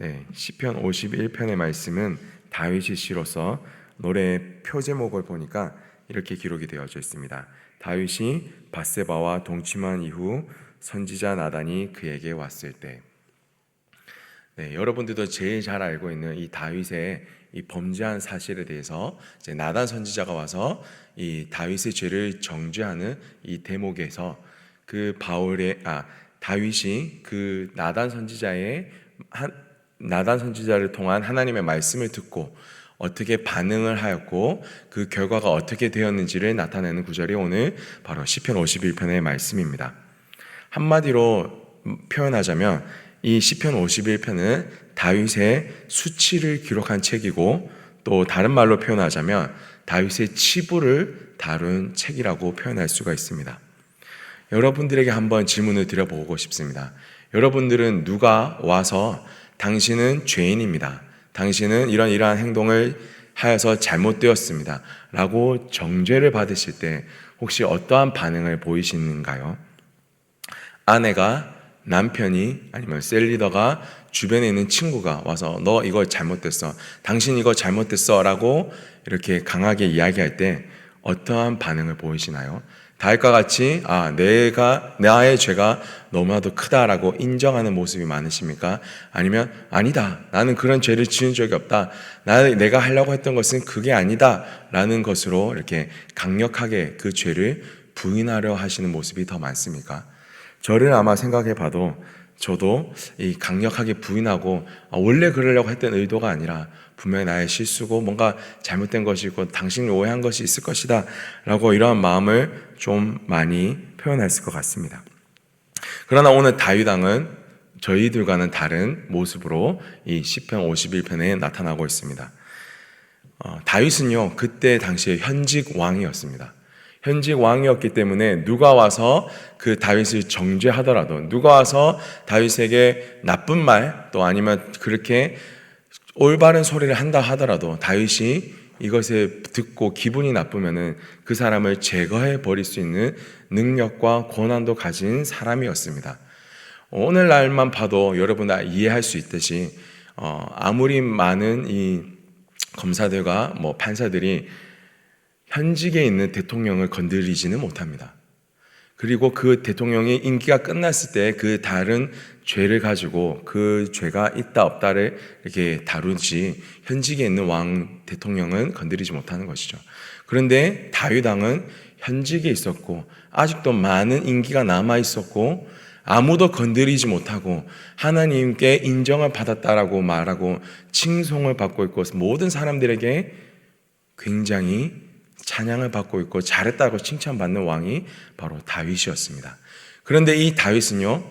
네, 시편 51편의 말씀은 다윗이 시로서 노래 표 제목을 보니까 이렇게 기록이 되어져 있습니다. 다윗이 바세바와 동침한 이후 선지자 나단이 그에게 왔을 때 네, 여러분들도 제일 잘 알고 있는 이 다윗의 이 범죄한 사실에 대해서 이제 나단 선지자가 와서 이 다윗의 죄를 정죄하는 이 대목에서 그 바울의 아 다윗이 그 나단 선지자의 한 나단 선지자를 통한 하나님의 말씀을 듣고 어떻게 반응을 하였고 그 결과가 어떻게 되었는지를 나타내는 구절이 오늘 바로 시편 51편의 말씀입니다. 한마디로 표현하자면 이 시편 51편은 다윗의 수치를 기록한 책이고 또 다른 말로 표현하자면 다윗의 치부를 다룬 책이라고 표현할 수가 있습니다. 여러분들에게 한번 질문을 드려보고 싶습니다. 여러분들은 누가 와서 당신은 죄인입니다. 당신은 이런 이러한 행동을 하여서 잘못되었습니다. 라고 정죄를 받으실 때 혹시 어떠한 반응을 보이시는가요? 아내가 남편이 아니면 셀리더가 주변에 있는 친구가 와서 너 이거 잘못됐어. 당신 이거 잘못됐어. 라고 이렇게 강하게 이야기할 때 어떠한 반응을 보이시나요? 다윗과 같이 아 내가 나의 죄가 너무나도 크다라고 인정하는 모습이 많으십니까? 아니면 아니다 나는 그런 죄를 지은 적이 없다 나 내가 하려고 했던 것은 그게 아니다라는 것으로 이렇게 강력하게 그 죄를 부인하려 하시는 모습이 더 많습니까? 저를 아마 생각해봐도 저도 이 강력하게 부인하고 아, 원래 그러려고 했던 의도가 아니라 분명히 나의 실수고 뭔가 잘못된 것이고 당신을 오해한 것이 있을 것이다 라고 이러한 마음을 좀 많이 표현했을 것 같습니다. 그러나 오늘 다윗왕은 저희들과는 다른 모습으로 이 시편 51편에 나타나고 있습니다. 어, 다윗은요 그때 당시에 현직 왕이었습니다. 현직 왕이었기 때문에 누가 와서 그 다윗을 정죄하더라도 누가 와서 다윗에게 나쁜 말 또 아니면 그렇게 올바른 소리를 한다 하더라도 다윗이 이것을 듣고 기분이 나쁘면은 그 사람을 제거해 버릴 수 있는 능력과 권한도 가진 사람이었습니다. 오늘날만 봐도 여러분 다 이해할 수 있듯이 어, 아무리 많은 이 검사들과 뭐 판사들이 현직에 있는 대통령을 건드리지는 못합니다. 그리고 그 대통령이 임기가 끝났을 때 그 다른 죄를 가지고 그 죄가 있다 없다를 이렇게 다루지 현직에 있는 왕 대통령은 건드리지 못하는 것이죠. 그런데 다윗 왕은 현직에 있었고 아직도 많은 임기가 남아 있었고 아무도 건드리지 못하고 하나님께 인정을 받았다라고 말하고 칭송을 받고 있고 모든 사람들에게 굉장히 찬양을 받고 있고 잘했다고 칭찬받는 왕이 바로 다윗이었습니다. 그런데 이 다윗은요,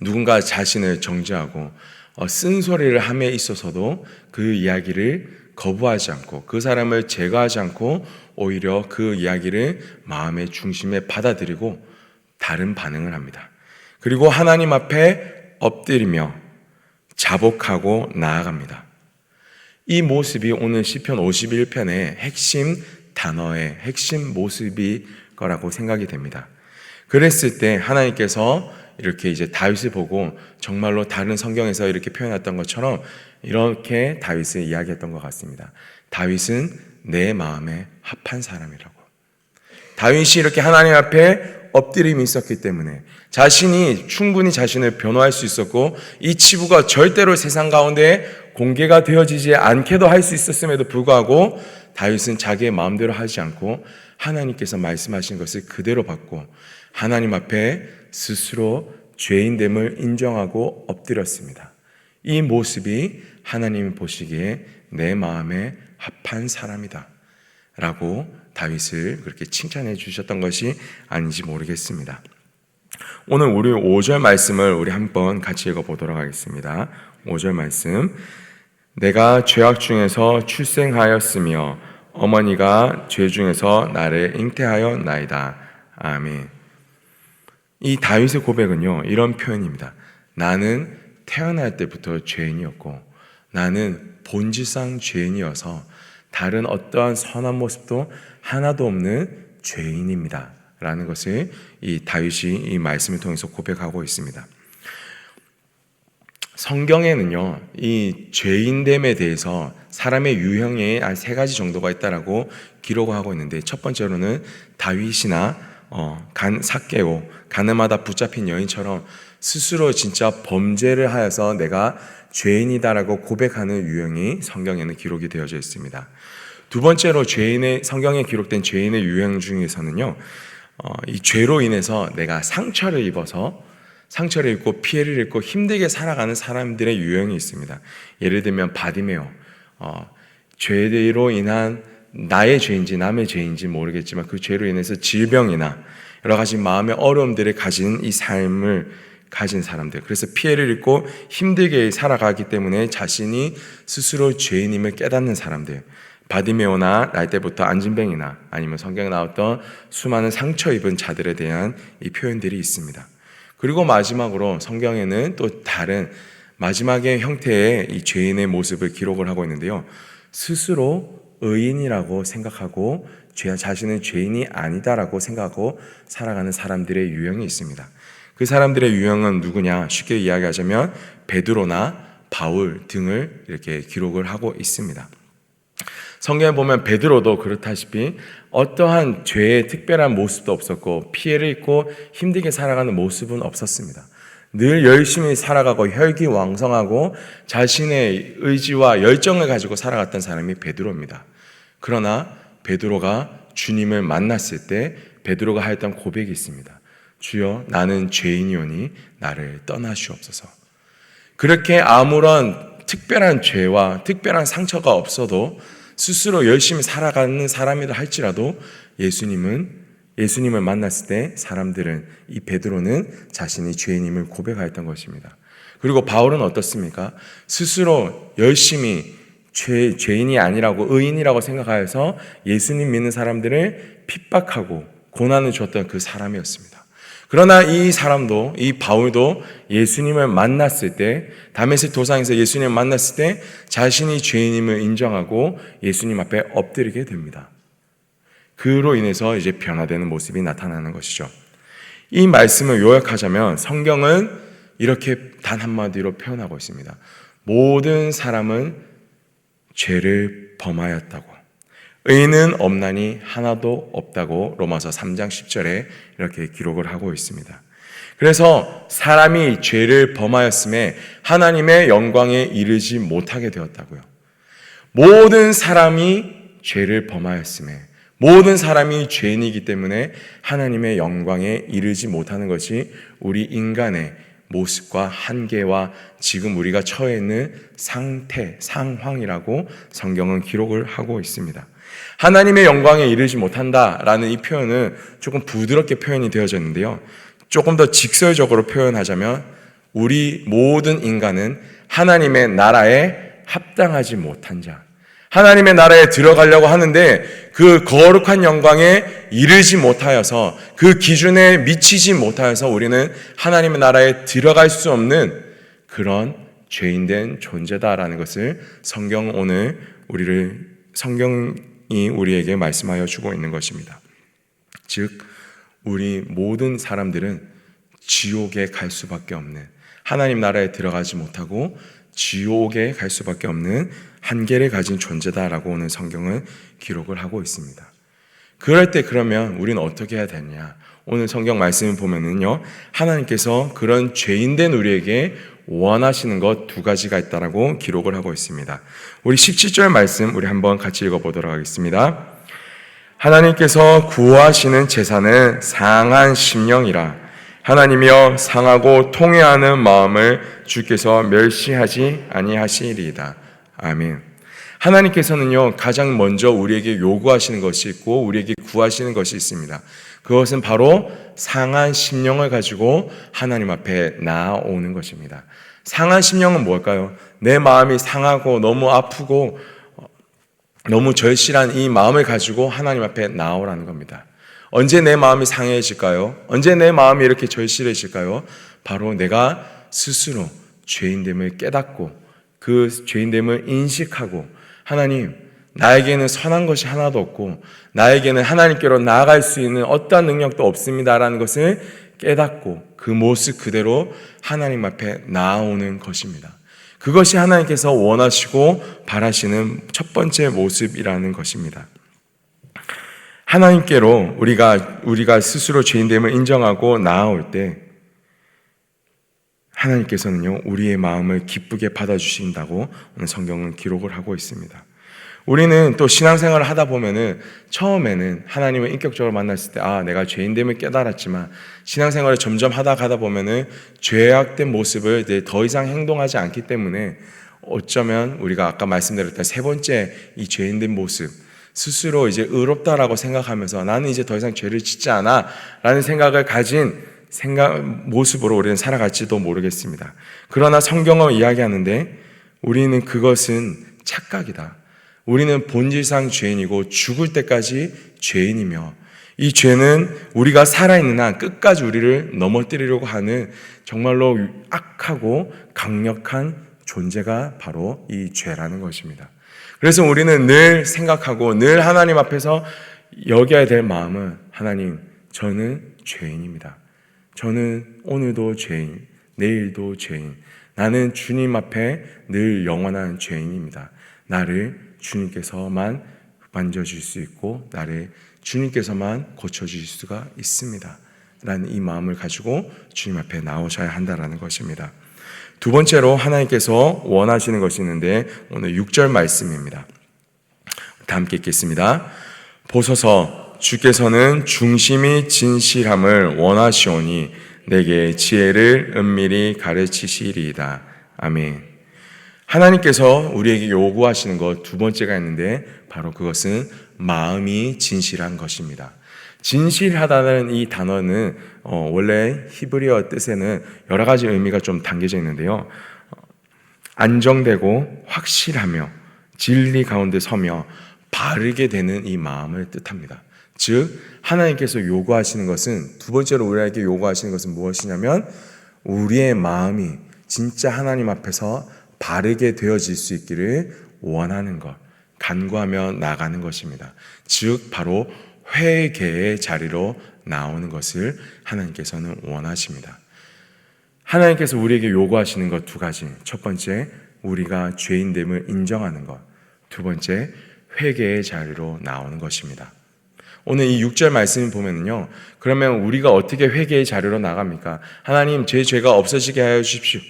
누군가 자신을 정죄하고 어, 쓴소리를 함에 있어서도 그 이야기를 거부하지 않고 그 사람을 제거하지 않고 오히려 그 이야기를 마음의 중심에 받아들이고 다른 반응을 합니다. 그리고 하나님 앞에 엎드리며 자복하고 나아갑니다. 이 모습이 오늘 시편 51편의 핵심 단어의 핵심 모습이 거라고 생각이 됩니다. 그랬을 때 하나님께서 이렇게 이제 다윗을 보고 정말로 다른 성경에서 이렇게 표현했던 것처럼 이렇게 다윗을 이야기했던 것 같습니다. 다윗은 내 마음에 합한 사람이라고. 다윗이 이렇게 하나님 앞에 엎드림이 있었기 때문에 자신이 충분히 자신을 변호할 수 있었고 이 치부가 절대로 세상 가운데 공개가 되어지지 않게도 할 수 있었음에도 불구하고 다윗은 자기의 마음대로 하지 않고 하나님께서 말씀하신 것을 그대로 받고 하나님 앞에 스스로 죄인됨을 인정하고 엎드렸습니다. 이 모습이 하나님이 보시기에 내 마음에 합한 사람이다. 라고 다윗을 그렇게 칭찬해 주셨던 것이 아닌지 모르겠습니다. 오늘 우리 5절 말씀을 우리 한번 같이 읽어 보도록 하겠습니다. 5절 말씀. 내가 죄악 중에서 출생하였으며 어머니가 죄 중에서 나를 잉태하여 나이다. 아멘. 이 다윗의 고백은요, 이런 표현입니다. 나는 태어날 때부터 죄인이었고, 나는 본질상 죄인이어서 다른 어떠한 선한 모습도 하나도 없는 죄인입니다. 라는 것을 이 다윗이 이 말씀을 통해서 고백하고 있습니다. 성경에는요, 이 죄인됨에 대해서 사람의 유형에 한세 가지 정도가 있다라고 기록하고 있는데 첫 번째로는 다윗이나 어, 간 사케오 가늠하다 붙잡힌 여인처럼 스스로 진짜 범죄를 하여서 내가 죄인이다라고 고백하는 유형이 성경에는 기록이 되어져 있습니다. 두 번째로 죄인의 성경에 기록된 죄인의 유형 중에서는요, 어, 이 죄로 인해서 내가 상처를 입어서 상처를 입고 피해를 입고 힘들게 살아가는 사람들의 유형이 있습니다. 예를 들면 바디메오, 어, 죄로 인한 나의 죄인지 남의 죄인지 모르겠지만 그 죄로 인해서 질병이나 여러 가지 마음의 어려움들을 가진 이 삶을 가진 사람들. 그래서 피해를 입고 힘들게 살아가기 때문에 자신이 스스로 죄인임을 깨닫는 사람들. 바디메오나 날 때부터 안진뱅이나 아니면 성경에 나왔던 수많은 상처 입은 자들에 대한 이 표현들이 있습니다. 그리고 마지막으로 성경에는 또 다른 마지막의 형태의 이 죄인의 모습을 기록을 하고 있는데요. 스스로 의인이라고 생각하고 죄 자신은 죄인이 아니다라고 생각하고 살아가는 사람들의 유형이 있습니다. 그 사람들의 유형은 누구냐? 쉽게 이야기하자면 베드로나 바울 등을 이렇게 기록을 하고 있습니다. 성경에 보면 베드로도 그렇다시피 어떠한 죄의 특별한 모습도 없었고 피해를 입고 힘들게 살아가는 모습은 없었습니다. 늘 열심히 살아가고 혈기왕성하고 자신의 의지와 열정을 가지고 살아갔던 사람이 베드로입니다. 그러나 베드로가 주님을 만났을 때 베드로가 하였던 고백이 있습니다. 주여 나는 죄인이오니 나를 떠나시옵소서. 그렇게 아무런 특별한 죄와 특별한 상처가 없어도 스스로 열심히 살아가는 사람이라 할지라도 예수님은 예수님을 만났을 때 사람들은 이 베드로는 자신이 죄인임을 고백하였던 것입니다. 그리고 바울은 어떻습니까? 스스로 열심히 죄, 죄인이 아니라고 의인이라고 생각하여서 예수님 믿는 사람들을 핍박하고 고난을 줬던 그 사람이었습니다. 그러나 이 사람도 이 바울도 예수님을 만났을 때 다메섹 도상에서 예수님을 만났을 때 자신이 죄인임을 인정하고 예수님 앞에 엎드리게 됩니다. 그로 인해서 이제 변화되는 모습이 나타나는 것이죠. 이 말씀을 요약하자면 성경은 이렇게 단 한마디로 표현하고 있습니다. 모든 사람은 죄를 범하였다고. 의인은 없나니 하나도 없다고 로마서 3장 10절에 이렇게 기록을 하고 있습니다. 그래서 사람이 죄를 범하였음에 하나님의 영광에 이르지 못하게 되었다고요. 모든 사람이 죄를 범하였음에 모든 사람이 죄인이기 때문에 하나님의 영광에 이르지 못하는 것이 우리 인간의 모습과 한계와 지금 우리가 처해 있는 상태, 상황이라고 성경은 기록을 하고 있습니다. 하나님의 영광에 이르지 못한다라는 이 표현은 조금 부드럽게 표현이 되어졌는데요. 조금 더 직설적으로 표현하자면 우리 모든 인간은 하나님의 나라에 합당하지 못한 자, 하나님의 나라에 들어가려고 하는데 그 거룩한 영광에 이르지 못하여서 그 기준에 미치지 못하여서 우리는 하나님의 나라에 들어갈 수 없는 그런 죄인된 존재다라는 것을 성경 오늘 우리를 성경이 우리에게 말씀하여 주고 있는 것입니다. 즉 우리 모든 사람들은 지옥에 갈 수밖에 없는 하나님 나라에 들어가지 못하고 지옥에 갈 수밖에 없는 한계를 가진 존재다라고 오늘 성경은 기록을 하고 있습니다. 그럴 때 그러면 우리는 어떻게 해야 되냐? 오늘 성경 말씀을 보면은요, 하나님께서 그런 죄인된 우리에게 원하시는 것 두 가지가 있다라고 기록을 하고 있습니다. 우리 17절 말씀 우리 한번 같이 읽어 보도록 하겠습니다. 하나님께서 구하시는 재산은 상한 심령이라 하나님이여 상하고 통회하는 마음을 주께서 멸시하지 아니하시리이다. 아멘. 하나님께서는요, 가장 먼저 우리에게 요구하시는 것이 있고, 우리에게 구하시는 것이 있습니다. 그것은 바로 상한 심령을 가지고 하나님 앞에 나아오는 것입니다. 상한 심령은 뭘까요? 내 마음이 상하고 너무 아프고 너무 절실한 이 마음을 가지고 하나님 앞에 나오라는 겁니다. 언제 내 마음이 상해질까요? 언제 내 마음이 이렇게 절실해질까요? 바로 내가 스스로 죄인됨을 깨닫고 그 죄인됨을 인식하고 하나님 나에게는 선한 것이 하나도 없고 나에게는 하나님께로 나아갈 수 있는 어떠한 능력도 없습니다라는 것을 깨닫고 그 모습 그대로 하나님 앞에 나아오는 것입니다. 그것이 하나님께서 원하시고 바라시는 첫 번째 모습이라는 것입니다. 하나님께로 우리가 우리가 스스로 죄인됨을 인정하고 나아올 때 하나님께서는요 우리의 마음을 기쁘게 받아주신다고 오늘 성경은 기록을 하고 있습니다. 우리는 또 신앙생활을 하다 보면은 처음에는 하나님을 인격적으로 만났을 때 아 내가 죄인됨을 깨달았지만 신앙생활을 점점 하다 가다 보면은 죄악된 모습을 이제 더 이상 행동하지 않기 때문에 어쩌면 우리가 아까 말씀드렸던 세 번째 이 죄인된 모습 스스로 이제 의롭다라고 생각하면서 나는 이제 더 이상 죄를 짓지 않아라는 생각을 가진 생각 모습으로 우리는 살아갈지도 모르겠습니다. 그러나 성경은 이야기하는데 우리는 그것은 착각이다. 우리는 본질상 죄인이고 죽을 때까지 죄인이며 이 죄는 우리가 살아있는 한 끝까지 우리를 넘어뜨리려고 하는 정말로 악하고 강력한 존재가 바로 이 죄라는 것입니다. 그래서 우리는 늘 생각하고 늘 하나님 앞에서 여겨야 될 마음은 하나님, 저는 죄인입니다. 저는 오늘도 죄인, 내일도 죄인. 나는 주님 앞에 늘 영원한 죄인입니다. 나를 주님께서만 만져줄 수 있고 나를 주님께서만 고쳐주실 수가 있습니다. 라는 이 마음을 가지고 주님 앞에 나오셔야 한다라는 것입니다. 두 번째로 하나님께서 원하시는 것이 있는데 오늘 6절 말씀입니다. 다 함께 읽겠습니다. 보소서 주께서는 중심이 진실함을 원하시오니 내게 지혜를 은밀히 가르치시리이다. 아멘. 하나님께서 우리에게 요구하시는 것 두 번째가 있는데 바로 그것은 마음이 진실한 것입니다. 진실하다는 이 단어는 어, 원래 히브리어 뜻에는 여러 가지 의미가 좀 담겨져 있는데요. 안정되고 확실하며 진리 가운데 서며 바르게 되는 이 마음을 뜻합니다. 즉 하나님께서 요구하시는 것은 두 번째로 우리에게 요구하시는 것은 무엇이냐면 우리의 마음이 진짜 하나님 앞에서 바르게 되어질 수 있기를 원하는 것, 간구하며 나가는 것입니다. 즉 바로 회개의 자리로 나오는 것을 하나님께서는 원하십니다. 하나님께서 우리에게 요구하시는 것 두 가지. 첫 번째, 우리가 죄인됨을 인정하는 것. 두 번째, 회개의 자리로 나오는 것입니다. 오늘 이 6절 말씀을 보면요. 그러면 우리가 어떻게 회개의 자리로 나갑니까? 하나님, 제 죄가 없어지게 하여 주십시오.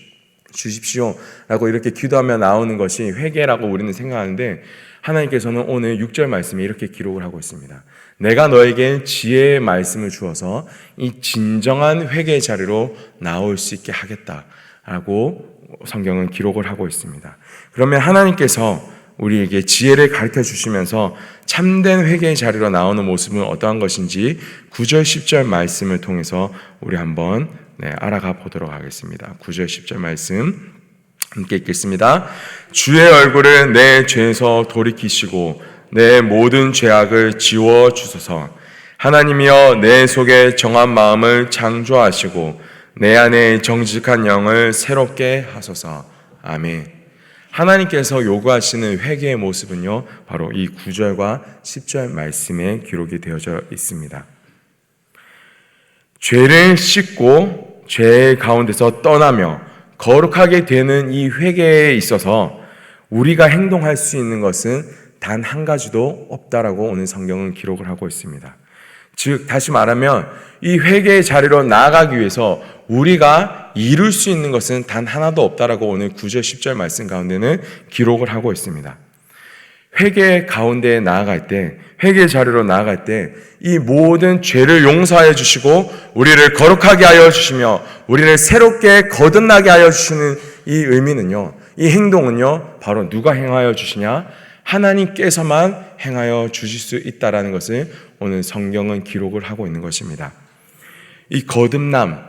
주십시오. 라고 이렇게 기도하며 나오는 것이 회개라고 우리는 생각하는데 하나님께서는 오늘 6절 말씀에 이렇게 기록을 하고 있습니다. 내가 너에게 지혜의 말씀을 주어서 이 진정한 회개의 자리로 나올 수 있게 하겠다라고 성경은 기록을 하고 있습니다. 그러면 하나님께서 우리에게 지혜를 가르쳐 주시면서 참된 회개의 자리로 나오는 모습은 어떠한 것인지 9절, 10절 말씀을 통해서 우리 한번 네, 알아가 보도록 하겠습니다. 9절, 10절 말씀 함께 읽겠습니다. 주의 얼굴을 내 죄에서 돌이키시고 내 모든 죄악을 지워 주소서. 하나님이여 내 속에 정한 마음을 창조하시고 내 안에 정직한 영을 새롭게 하소서. 아멘. 하나님께서 요구하시는 회개의 모습은요, 바로 이 9절과 10절 말씀에 기록이 되어져 있습니다. 죄를 씻고 죄 가운데서 떠나며 거룩하게 되는 이 회개에 있어서 우리가 행동할 수 있는 것은 단 한 가지도 없다라고 오늘 성경은 기록을 하고 있습니다. 즉, 다시 말하면 이 회개의 자리로 나아가기 위해서 우리가 이룰 수 있는 것은 단 하나도 없다라고 오늘 9절, 10절 말씀 가운데는 기록을 하고 있습니다. 회개 가운데 나아갈 때, 회개의 자리로 나아갈 때, 이 모든 죄를 용서하여 주시고, 우리를 거룩하게 하여 주시며, 우리를 새롭게 거듭나게 하여 주시는 이 의미는요, 이 행동은요, 바로 누가 행하여 주시냐? 하나님께서만 행하여 주실 수 있다라는 것을 오늘 성경은 기록을 하고 있는 것입니다. 이 거듭남,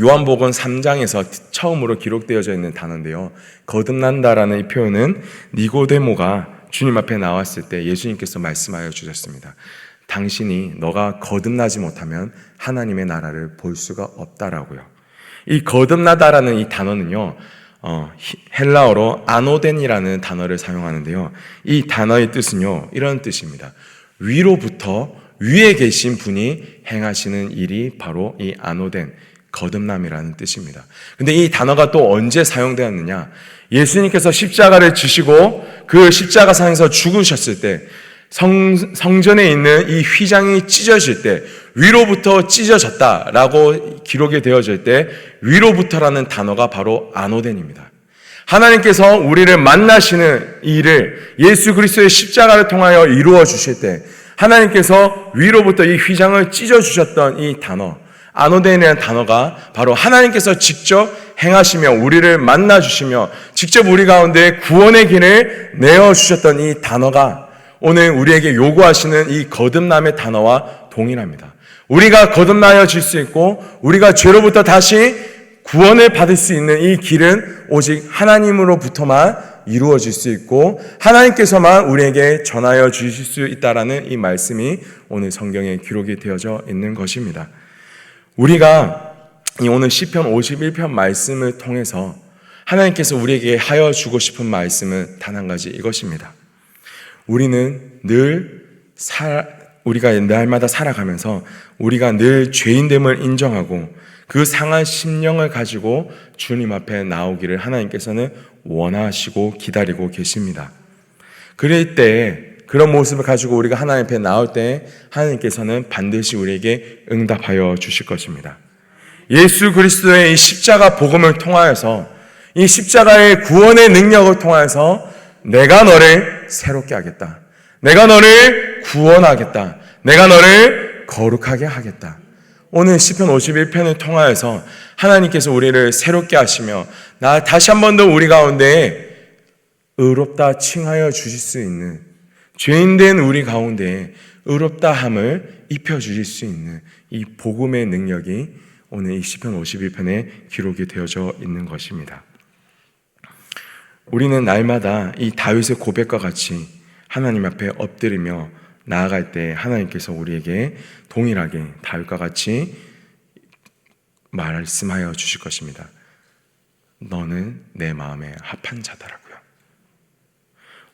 요한복음 3장에서 처음으로 기록되어져 있는 단어인데요. 거듭난다라는 이 표현은 니고데모가 주님 앞에 나왔을 때 예수님께서 말씀하여 주셨습니다. 당신이 너가 거듭나지 못하면 하나님의 나라를 볼 수가 없다라고요. 이 거듭나다라는 이 단어는요, 어, 헬라어로 아노덴이라는 단어를 사용하는데요. 이 단어의 뜻은요, 이런 뜻입니다. 위로부터 위에 계신 분이 행하시는 일이 바로 이 아노덴, 거듭남이라는 뜻입니다. 근데 이 단어가 또 언제 사용되었느냐? 예수님께서 십자가를 지시고 그 십자가상에서 죽으셨을 때 성, 성전에 있는 이 휘장이 찢어질 때 위로부터 찢어졌다라고 기록이 되어질 때 위로부터라는 단어가 바로 아노덴입니다. 하나님께서 우리를 만나시는 이 일을 예수 그리스도의 십자가를 통하여 이루어 주실 때 하나님께서 위로부터 이 휘장을 찢어 주셨던 이 단어 아노덴이라는 단어가 바로 하나님께서 직접 행하시며 우리를 만나 주시며 직접 우리 가운데 구원의 길을 내어 주셨던 이 단어가 오늘 우리에게 요구하시는 이 거듭남의 단어와 동일합니다. 우리가 거듭나여 질 수 있고 우리가 죄로부터 다시 구원을 받을 수 있는 이 길은 오직 하나님으로부터만 이루어질 수 있고 하나님께서만 우리에게 전하여 주실 수 있다라는 이 말씀이 오늘 성경에 기록이 되어져 있는 것입니다. 우리가 이 오늘 시편 51편 말씀을 통해서 하나님께서 우리에게 하여 주고 싶은 말씀은 단 한 가지 이것입니다. 우리는 늘 살, 우리가 날마다 살아가면서 우리가 늘 죄인됨을 인정하고 그 상한 심령을 가지고 주님 앞에 나오기를 하나님께서는 원하시고 기다리고 계십니다. 그럴 때 그런 모습을 가지고 우리가 하나님 앞에 나올 때 하나님께서는 반드시 우리에게 응답하여 주실 것입니다. 예수 그리스도의 이 십자가 복음을 통하여서 이 십자가의 구원의 능력을 통하여서 내가 너를 새롭게 하겠다. 내가 너를 구원하겠다. 내가 너를 거룩하게 하겠다. 오늘 시편 51편을 통하여서 하나님께서 우리를 새롭게 하시며 나 다시 한 번 더 우리 가운데 의롭다 칭하여 주실 수 있는 죄인된 우리 가운데 의롭다함을 입혀 주실 수 있는 이 복음의 능력이 오늘 이 시편 51편에 기록이 되어져 있는 것입니다. 우리는 날마다 이 다윗의 고백과 같이 하나님 앞에 엎드리며 나아갈 때 하나님께서 우리에게 동일하게 다윗과 같이 말씀하여 주실 것입니다. 너는 내 마음에 합한 자다라고요.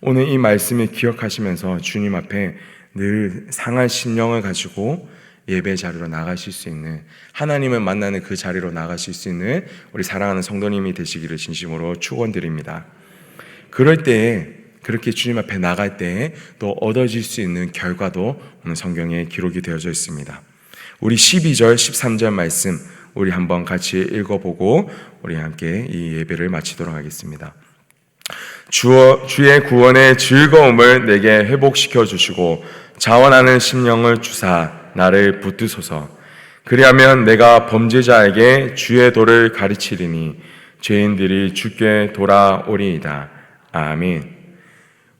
오늘 이 말씀을 기억하시면서 주님 앞에 늘 상한 심령을 가지고 예배 자리로 나가실 수 있는 하나님을 만나는 그 자리로 나가실 수 있는 우리 사랑하는 성도님이 되시기를 진심으로 축원드립니다. 그럴 때 그렇게 주님 앞에 나갈 때또 얻어질 수 있는 결과도 오늘 성경에 기록이 되어져 있습니다. 우리 12절, 13절 말씀 우리 한번 같이 읽어보고 우리 함께 이 예배를 마치도록 하겠습니다. 주어, 주의 구원의 즐거움을 내게 회복시켜 주시고 자원하는 심령을 주사 나를 붙드소서. 그리하면 내가 범죄자에게 주의 도를 가르치리니 죄인들이 주께 돌아오리이다. 아멘.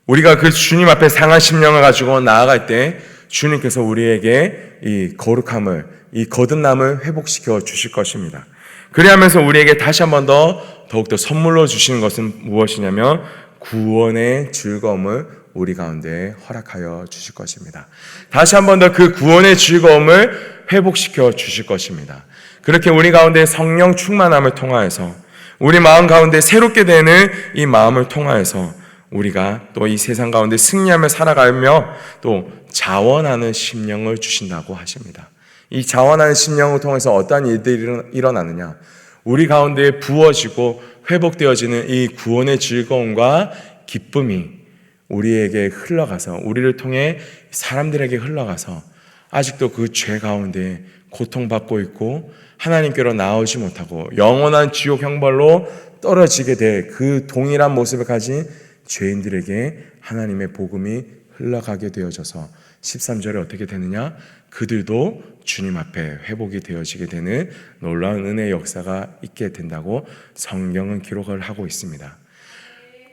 우리가 그 주님 앞에 상한 심령을 가지고 나아갈 때 주님께서 우리에게 이 거룩함을, 이 거듭남을 회복시켜 주실 것입니다. 그리하면서 우리에게 다시 한번 더 더욱더 선물로 주시는 것은 무엇이냐면 구원의 즐거움을 우리 가운데 허락하여 주실 것입니다. 다시 한 번 더 그 구원의 즐거움을 회복시켜 주실 것입니다. 그렇게 우리 가운데 성령 충만함을 통하여서 우리 마음 가운데 새롭게 되는 이 마음을 통하여서 우리가 또 이 세상 가운데 승리하며 살아가며 또 자원하는 심령을 주신다고 하십니다. 이 자원하는 심령을 통해서 어떠한 일들이 일어나느냐? 우리 가운데 부어지고 회복되어지는 이 구원의 즐거움과 기쁨이 우리에게 흘러가서 우리를 통해 사람들에게 흘러가서 아직도 그 죄 가운데 고통받고 있고 하나님께로 나오지 못하고 영원한 지옥 형벌로 떨어지게 될 그 동일한 모습을 가진 죄인들에게 하나님의 복음이 흘러가게 되어져서 13절에 어떻게 되느냐? 그들도 주님 앞에 회복이 되어지게 되는 놀라운 은혜의 역사가 있게 된다고 성경은 기록을 하고 있습니다.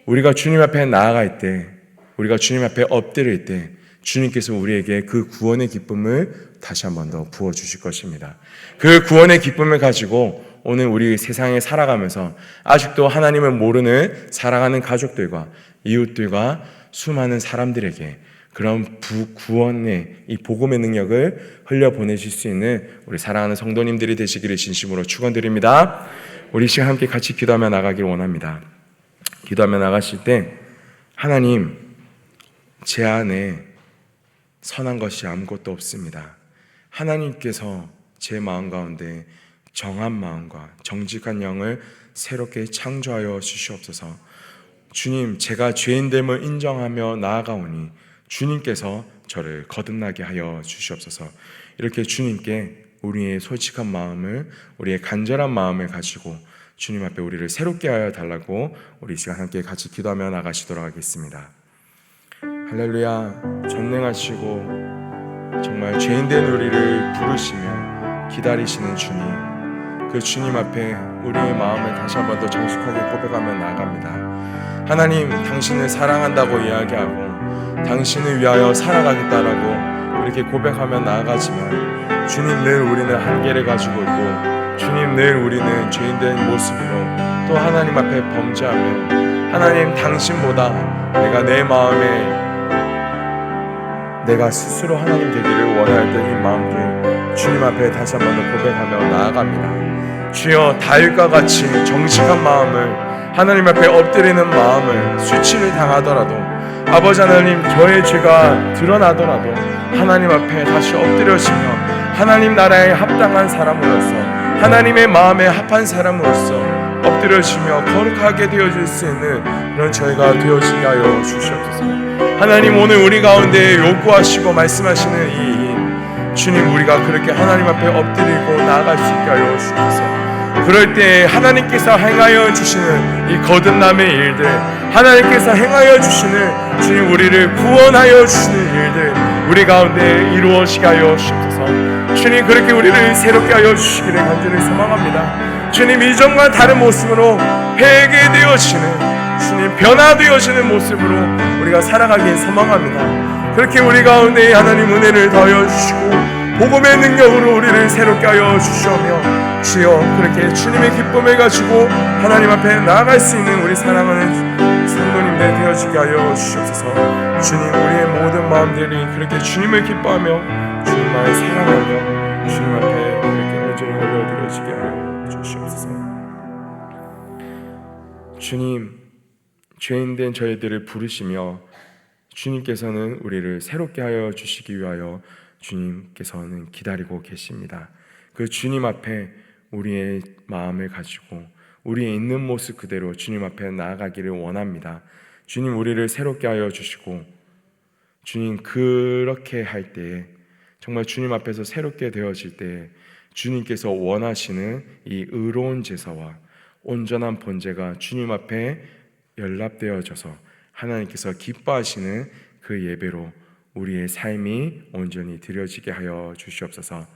우리가 주님 앞에 나아갈 때, 우리가 주님 앞에 엎드릴 때, 주님께서 우리에게 그 구원의 기쁨을 다시 한 번 더 부어 주실 것입니다. 그 구원의 기쁨을 가지고 오늘 우리 세상에 살아가면서 아직도 하나님을 모르는 살아가는 가족들과 이웃들과 수많은 사람들에게 그런 구원의 이 복음의 능력을 흘려 보내실 수 있는 우리 사랑하는 성도님들이 되시기를 진심으로 축원드립니다. 우리 시간 함께 같이 기도하며 나가기를 원합니다. 기도하며 나가실 때 하나님 제 안에 선한 것이 아무것도 없습니다. 하나님께서 제 마음 가운데 정한 마음과 정직한 영을 새롭게 창조하여 주시옵소서. 주님, 제가 죄인됨을 인정하며 나아가오니 주님께서 저를 거듭나게 하여 주시옵소서. 이렇게 주님께 우리의 솔직한 마음을, 우리의 간절한 마음을 가지고 주님 앞에 우리를 새롭게 하여 달라고 우리 이 시간 함께 같이 기도하며 나가시도록 하겠습니다. 할렐루야, 전능하시고 정말 죄인된 우리를 부르시며 기다리시는 주님, 그 주님 앞에 우리의 마음을 다시 한 번 더 정직하게 고백하며 나아갑니다. 하나님, 당신을 사랑한다고 이야기하고 당신을 위하여 살아가겠다라고 이렇게 고백하며 나아가지만 주님 늘 우리는 한계를 가지고 있고 주님 늘 우리는 죄인된 모습으로 또 하나님 앞에 범죄하며 하나님 당신보다 내가 내 마음에 내가 스스로 하나님 되기를 원할 때이 마음들 주님 앞에 다시 한번 더 고백하며 나아갑니다. 주여 다윗과 같이 정직한 마음을 하나님 앞에 엎드리는 마음을 수치를 당하더라도 아버지 하나님 저의 죄가 드러나더라도 하나님 앞에 다시 엎드려지며 하나님 나라에 합당한 사람으로서 하나님의 마음에 합한 사람으로서 엎드려지며 거룩하게 되어질 수 있는 그런 저희가 되어지게 하여 주시옵소서. 하나님 오늘 우리 가운데 요구하시고 말씀하시는 이 주님 우리가 그렇게 하나님 앞에 엎드리고 나아갈 수 있게 하여 주옵소서. 그럴 때 하나님께서 행하여 주시는 이 거듭남의 일들, 하나님께서 행하여 주시는 주님 우리를 구원하여 주시는 일들, 우리 가운데 이루어지게 하여 주옵소서. 주님 그렇게 우리를 새롭게 하여 주시기를 간절히 소망합니다. 주님 이전과 다른 모습으로 회개되어지는 주님 변화되어지는 모습으로 우리가 살아가길 소망합니다. 그렇게 우리 가운데 하나님 은혜를 더하여 주시고 복음의 능력으로 우리를 새롭게 하여 주시오며 주여 그렇게 주님의 기쁨을 가지고 하나님 앞에 나아갈 수 있는 우리 사랑하는 성도님들 되어지게 하여 주시옵소서 주님 우리의 모든 마음들이 그렇게 주님을 기뻐하며 주님만을 사랑하며 주님 앞에 그렇게 온전히 올려드려지게 하여 주시옵소서 주님 죄인된 저희들을 부르시며 주님께서는 우리를 새롭게 하여 주시기 위하여 주님께서는 기다리고 계십니다. 그 주님 앞에 우리의 마음을 가지고 우리의 있는 모습 그대로 주님 앞에 나아가기를 원합니다. 주님 우리를 새롭게 하여 주시고 주님 그렇게 할 때에 정말 주님 앞에서 새롭게 되어질 때에 주님께서 원하시는 이 의로운 제사와 온전한 번제가 주님 앞에 연락되어져서 하나님께서 기뻐하시는 그 예배로 우리의 삶이 온전히 드려지게 하여 주시옵소서.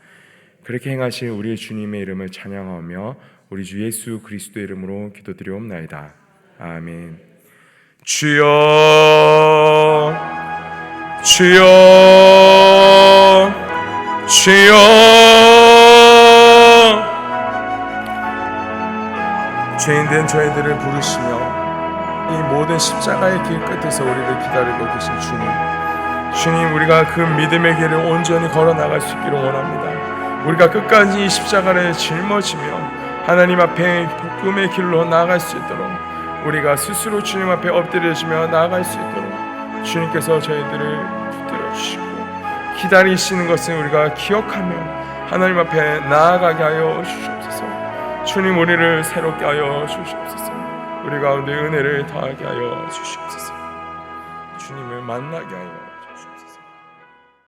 그렇게 행하실 우리 주님의 이름을 찬양하며 우리 주 예수 그리스도의 이름으로 기도드리옵나이다. 아멘. 주여 주여 주여 죄인된 저희들을 부르시며 이 모든 십자가의 길 끝에서 우리를 기다리고 계신 주님 주님 우리가 그 믿음의 길을 온전히 걸어 나갈 수 있기를 원합니다 우리가 끝까지 이 십자가를 짊어지며 하나님 앞에 복음의 길로 나아갈 수 있도록 우리가 스스로 주님 앞에 엎드려지며 나아갈 수 있도록 주님께서 저희들을 붙들어 주시고 기다리시는 것을 우리가 기억하며 하나님 앞에 나아가게 하여 주시옵소서. 주님 우리를 새롭게 하여 주시옵소서. 우리 가운데 은혜를 더하게 하여 주시옵소서. 주님을 만나게 하여